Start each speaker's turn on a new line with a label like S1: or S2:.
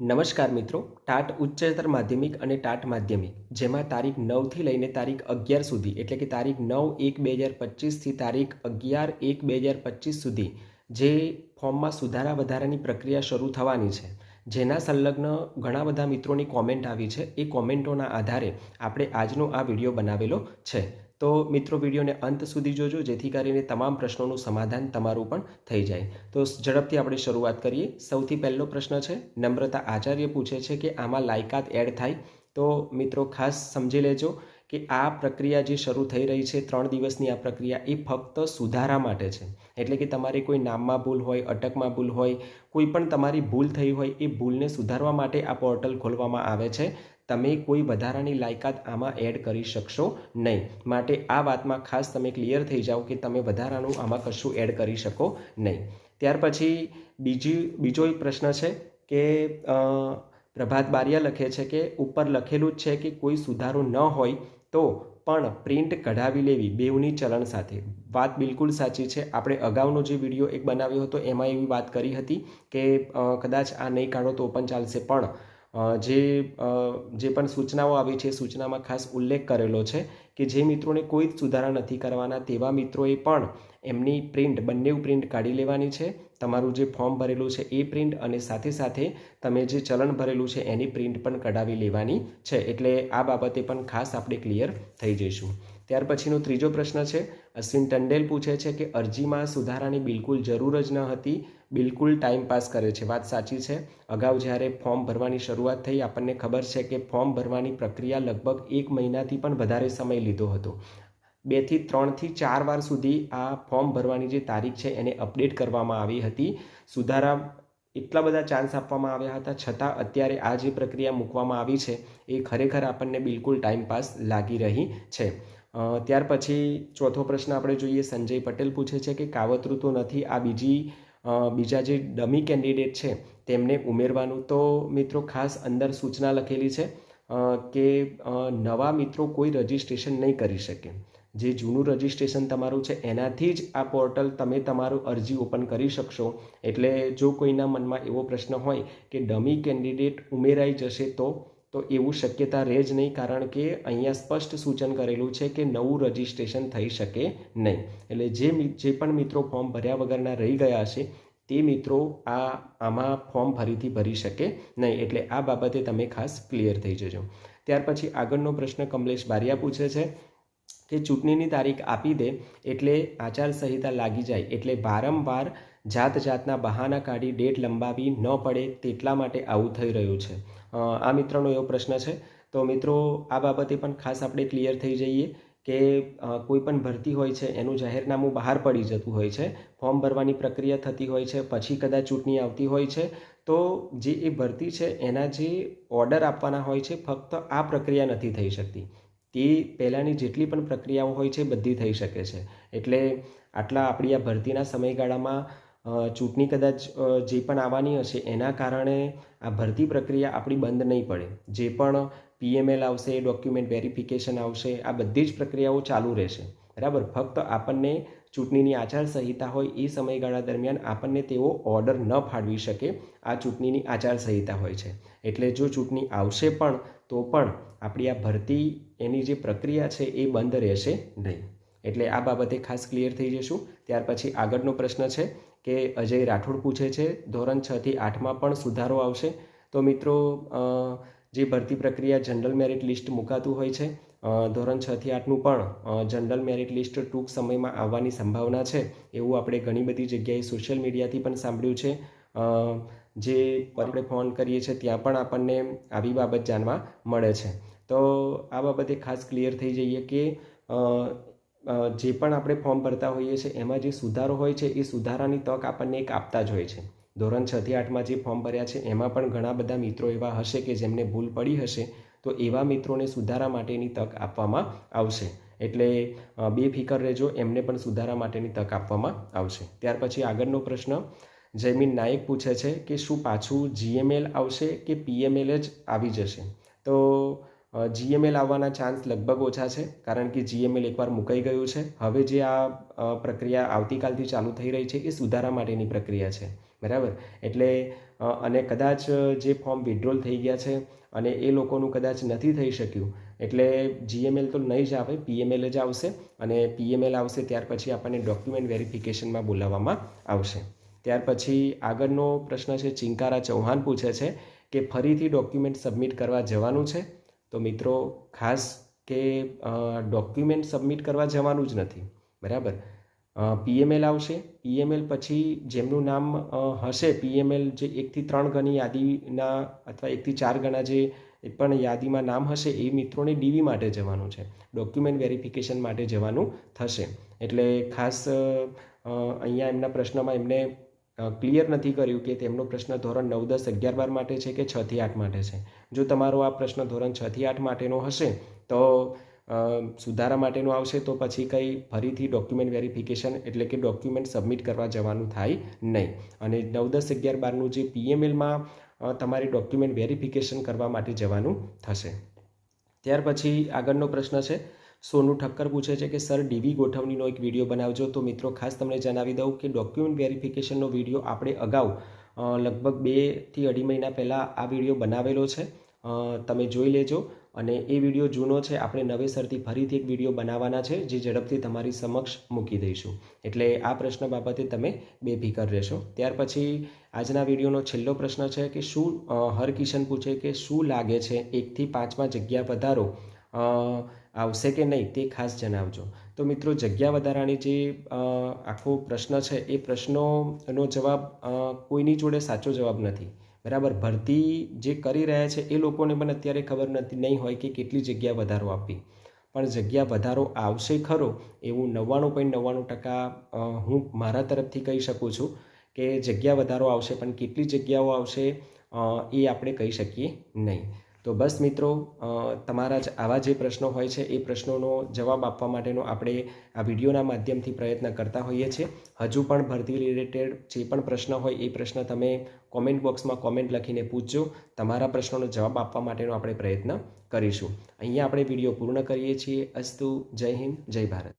S1: નમસ્કાર મિત્રો, ટાટ ઉચ્ચતર માધ્યમિક અને ટાટ માધ્યમિક, જેમાં તારીખ નવથી લઈને તારીખ અગિયાર સુધી, એટલે કે તારીખ નવ એક બે હજાર પચીસથી તારીખ અગિયાર એક બે હજાર પચીસ સુધી, જે ફોર્મમાં સુધારા વધારાની પ્રક્રિયા શરૂ થવાની છે. જેના સંલગ્ન ઘણા બધા મિત્રોની કોમેન્ટ આવી છે. એ કોમેન્ટોના આધારે આપણે આજનો આ વીડિયો બનાવેલો છે. તો મિત્રો, વિડીયોને અંત સુધી જોજો, જેથી કરીને તમામ પ્રશ્નોનું સમાધાન તમારું પણ થઈ જાય. તો ઝડપથી આપણે શરૂઆત કરીએ. સૌથી પહેલો પ્રશ્ન છે, નમ્રતા આચાર્ય પૂછે છે કે આમાં લાયકાત એડ થાય? તો મિત્રો, ખાસ સમજી લેજો કે આ પ્રક્રિયા જે શરૂ થઈ રહી છે, ત્રણ દિવસની આ પ્રક્રિયા એ ફક્ત સુધારા માટે છે. એટલે કે તમારી કોઈ નામમાં ભૂલ હોય, અટકમાં ભૂલ હોય, કોઈ પણ તમારી ભૂલ થઈ હોય, એ ભૂલને સુધારવા માટે આ પોર્ટલ ખોલવામાં આવે છે. તમે કોઈ વધારાની લાયકાત આમાં એડ કરી શકશો નહીં. માટે આ વાતમાં ખાસ તમે ક્લિયર થઈ જાઓ કે તમે વધારાનું આમાં કશું એડ કરી શકો નહીં. ત્યાર પછી બીજી, બીજો એક પ્રશ્ન છે કે પ્રભાત બારિયા લખે છે કે ઉપર લખેલું જ છે કે કોઈ સુધારો ન હોય તો પણ પ્રિન્ટ કઢાવી લેવી બેવની ચલણ સાથે. વાત બિલકુલ સાચી છે. આપણે અગાઉનો જે વીડિયો એક બનાવ્યો હતો એમાં એવી વાત કરી હતી કે કદાચ આ નહીં કાઢો તો પણ ચાલશે. પણ જે જે પણ સૂચનાઓ આવી છે, સૂચનામાં ખાસ ઉલ્લેખ કરેલો છે કે જે મિત્રોને કોઈ જ સુધારા નથી કરવાના તેવા મિત્રોએ પણ એમની પ્રિન્ટ બંને પ્રિન્ટ કાઢી લેવાની છે. તમારું જે ફોર્મ ભરેલું છે એ પ્રિન્ટ અને સાથે સાથે તમે જે ચલણ ભરેલું છે એની પ્રિન્ટ પણ કઢાવી લેવાની છે. એટલે આ બાબતે પણ ખાસ આપણે ક્લિયર થઈ જઈશું. ત્યાર પછીનો ત્રીજો પ્રશ્ન છે, અશ્વિન ટંડેલ પૂછે છે કે અરજીમાં સુધારાની બિલકુલ જરૂર જ ન હતી, બિલકુલ ટાઈમ પાસ કરે છે. વાત સાચી છે. અગાઉ જ્યારે ફોર્મ ભરવાની શરૂઆત થઈ, આપણને ખબર છે કે ફોર્મ ભરવાની પ્રક્રિયા લગભગ એક મહિનાથી પણ વધારે સમય લીધો હતો. બેથી ત્રણથી ચાર વાર સુધી આ ફોર્મ ભરવાની જે તારીખ છે, એને અપડેટ કરવામાં આવી હતી. સુધારા એટલા બધા ચાન્સ આપવામાં આવ્યા હતા, છતાં અત્યારે આ જે પ્રક્રિયા મૂકવામાં આવી છે, એ ખરેખર આપણને બિલકુલ ટાઈમ પાસ લાગી રહી છે. ત્યાર પછી ચોથો પ્રશ્ન આપણે જોઈએ, સંજય પટેલ પૂછે છે કે કાવતરું તો નથી, આ બીજી બીજા જે ડમી કેન્ડિડેટ છે, તેમને ઉમેરવાનું. તો મિત્રો, ખાસ અંદર સૂચના લખેલી છે કે નવા મિત્રો કોઈ રજિસ્ટ્રેશન નહીં કરી શકે. જે જૂનું રજિસ્ટ્રેશન તમારું છે, એનાથી જ આ પોર્ટલ તમે તમારું અરજી ઓપન કરી શકશો. એટલે જો કોઈના મનમાં એવો પ્રશ્ન હોય કે ડમી કેન્ડિડેટ ઉમેરાઈ જશે તો તો એવું શક્યતા રહે જ નહીં કારણ કે અહીંયા સ્પષ્ટ સૂચન કરેલું છે કે નવું રજિસ્ટ્રેશન થઈ શકે નહીં. એટલે જે જે પણ મિત્રો ફોર્મ ભર્યા વગરના રહી ગયા હશે, તે મિત્રો આ, આમાં ફોર્મ ફરીથી ભરી શકે નહીં. એટલે આ બાબતે તમે ખાસ ક્લિયર થઈ જજો. ત્યાર પછી આગળનો પ્રશ્ન કમલેશ બારિયા પૂછે છે કે ચૂંટણીની તારીખ આપી દે એટલે આચારસંહિતા લાગી જાય એટલે વારંવાર જાત જાતના બહાના કાઢી ડેટ લંબાવી ન પડે તેટલા માટે આવું થઈ રહ્યું છે. આ મિત્રનો એવો પ્રશ્ન છે. તો મિત્રો, આ બાબતે પણ ખાસ આપણે ક્લિયર થઈ જઈએ કે કોઈ પણ ભરતી હોય છે, એનું જાહેરનામું બહાર પડી જતું હોય છે, ફોર્મ ભરવાની પ્રક્રિયા થતી હોય છે, પછી કદાચ ચૂંટણી આવતી હોય છે, તો જે એ ભરતી છે, એના જે ઓર્ડર આપવાના હોય છે, ફક્ત આ પ્રક્રિયા નથી થઈ શકતી. તે પહેલાંની જેટલી પણ પ્રક્રિયાઓ હોય છે, બધી થઈ શકે છે. એટલે આટલા આપણી આ ભરતીના સમયગાળામાં ચૂંટણી કદાચ જે પણ આવવાની હશે, એના કારણે આ ભરતી પ્રક્રિયા આપણી બંધ નહીં પડે. જે પણ પીએમએલ આવશે ડોક્યુમેન્ટ વેરિફિકેશન આવશે, આ બધી જ પ્રક્રિયાઓ ચાલુ રહેશે. બરાબર? ફક્ત આપણને ચૂંટણીની આચારસંહિતા હોય એ સમયગાળા દરમિયાન આપણને તેઓ ઓર્ડર ન ફાળવી શકે, આ ચૂંટણીની આચારસંહિતા હોય છે. એટલે જો ચૂંટણી આવશે પણ, તો પણ આપણી આ ભરતી, એની જે પ્રક્રિયા છે એ બંધ રહેશે નહીં. એટલે આ બાબતે ખાસ ક્લિયર થઈ જશું ત્યાર પછી આગળનો પ્રશ્ન છે કે અજય રાઠોડ પૂછે છે, ધોરણ છ થી આઠમાં પણ સુધારો આવશે. તો મિત્રો જે ભરતી પ્રક્રિયા જનરલ મેરિટ લિસ્ટ મુકાતું હોય છે ધોરણ છ થી આઠનું પણ જનરલ મેરિટ લિસ્ટ ટૂંક સમયમાં આવવાની સંભાવના છે. એવું આપણે ઘણી બધી જગ્યાએ સોશિયલ મીડિયાથી પણ સાંભળ્યું છે. જે આપણે ફોન કરીએ છીએ ત્યાં પણ આપણને આવી બાબત જાણવા મળે છે. તો આ બાબતે ખાસ ક્લિયર થઈ જઈએ કે જે પણ આપણે ફોર્મ ભરતા હોઈએ છીએ, એમાં જે સુધારો હોય છે, એ સુધારાની તક આપણને એક આપતા જ હોય છે. ધોરણ છ આઠમાં જે ફોર્મ ભર્યા છે, એમાં પણ ઘણા બધા મિત્રો એવા હશે કે જેમને ભૂલ પડી હશે, તો એવા મિત્રોને સુધારા માટેની તક આપવામાં આવશે. એટલે બે બેફિકર રહેજો, એમને પણ સુધારા માટેની તક આપવામાં આવશે. ત્યાર પછી આગળનો પ્રશ્ન, જયમીન નાયક પૂછે છે કે શું પાછું જીએમએલ આવશે કે પીએમએલ જ આવી જશે? તો જીએમએલ આવવાના ચાન્સ લગભગ ઓછા છે, કારણ કે જીએમએલ એકવાર મુકાઈ ગયું છે. હવે જે આ પ્રક્રિયા આવતીકાલથી ચાલુ થઈ રહી છે એ સુધારા માટેની પ્રક્રિયા છે. બરાબર? એટલે અને કદાચ જે ફોર્મ વિડ્રોલ થઈ ગયા છે અને એ લોકોનું કદાચ નથી થઈ શક્યું, એટલે જીએમએલ તો નહીં જ આવે પીએમએલ જ આવશે અને પીએમએલ આવશે ત્યાર પછી આપણને ડોક્યુમેન્ટ વેરિફિકેશનમાં બોલાવવામાં આવશે. ત્યાર પછી આગળનો પ્રશ્ન છે, ચિંકારા ચૌહાણ પૂછે છે કે ફરીથી ડોક્યુમેન્ટ સબમિટ કરવા જવાનું છે? તો મિત્રો, ખાસ કે ડોક્યુમેન્ટ સબમિટ કરવા જવાનું જ નથી. બરાબર? પીએમએલ આવશે. પીએમએલ પછી જેમનું નામ હશે પીએમએલ જે એકથી ત્રણ ગણી યાદીના અથવા એકથી ચાર ગણા જે પણ યાદીમાં નામ હશે, એ મિત્રોને ડીવી માટે જવાનું છે. ડોક્યુમેન્ટ વેરિફિકેશન માટે જવાનું થશે. એટલે ખાસ અહીંયા એમના પ્રશ્નમાં એમને ક્લિયર નથી કર્યું કે તેમનો પ્રશ્ન ધોરણ નવ, દસ, અગિયાર બાર માટે છે કે છથી આઠ માટે છે. જો તમારો આ પ્રશ્ન ધોરણ છથી આઠ માટેનો હશે, તો સુધારા માટેનું આવશે, તો પછી કંઈ ફરીથી ડોક્યુમેન્ટ વેરિફિકેશન એટલે કે ડોક્યુમેન્ટ સબમિટ કરવા જવાનું થાય નહીં. અને નવ, દસ, અગિયાર, બારનું જે પીએમએલમાં તમારે ડોક્યુમેન્ટ વેરિફિકેશન કરવા માટે જવાનું થશે. ત્યાર પછી આગળનો પ્રશ્ન છે સોનું ઠક્કર પૂછે છે કે, સર ડીવી ગોઠવણીનો એક વીડિયો બનાવજો. તો મિત્રો, ખાસ તમને જણાવી દઉં કે ડોક્યુમેન્ટ વેરિફિકેશનનો વીડિયો આપણે અગાઉ લગભગ બેથી અઢી મહિના પહેલાં આ વીડિયો બનાવેલો છે. તમે જોઈ લેજો. અને એ વીડિયો જૂનો છે. આપણે નવેસરથી ફરીથી એક વીડિયો બનાવવાના છે, જે ઝડપથી તમારી સમક્ષ મૂકી દઈશું. એટલે આ પ્રશ્ન બાબતે તમે બેફિકર રહેશો. ત્યાર પછી આજના વિડીયોનો છેલ્લો પ્રશ્ન છે કે, શું હરકિશન પૂછે કે, શું લાગે છે? એકથી પાંચમાં જગ્યા વધારો આવશે કે નહીં તે ખાસ જણાવજો. તો મિત્રો, જગ્યા વધારાની જે આખો પ્રશ્ન છે, એ પ્રશ્નોનો જવાબ કોઈની જોડે સાચો જવાબ નથી. બરાબર? ભરતી જે કરી રહ્યા છે, એ લોકોને પણ અત્યારે ખબર નથી, નહીં હોય કે કેટલી જગ્યા વધારો આપવી પણ જગ્યા વધારો આવશે ખરો, એવું નવ્વાણું પોઈન્ટ નવ્વાણું ટકા હું મારા તરફથી કહી શકું છું કે જગ્યા વધારો આવશે, પણ કેટલી જગ્યાઓ આવશે એ આપણે કહી શકીએ નહીં. તો બસ મિત્રો તમારા જ આવા જે પ્રશ્નો હોય છે, એ પ્રશ્નોનો જવાબ આપવા માટેનો આપણે આ વિડીયોના માધ્યમથી પ્રયત્ન કરતા હોઈએ છીએ. હજુ પણ ભરતી રિલેટેડ જે પણ પ્રશ્ન હોય, એ પ્રશ્ન તમે કોમેન્ટ બોક્સમાં કોમેન્ટ લખીને પૂછજો. તમારા પ્રશ્નોનો જવાબ આપવા માટેનો આપણે પ્રયત્ન કરીશું. અહીંયા આપણે વીડિયો પૂર્ણ કરીએ છીએ. અસ્તુ, જય હિન્દ, જય ભારત.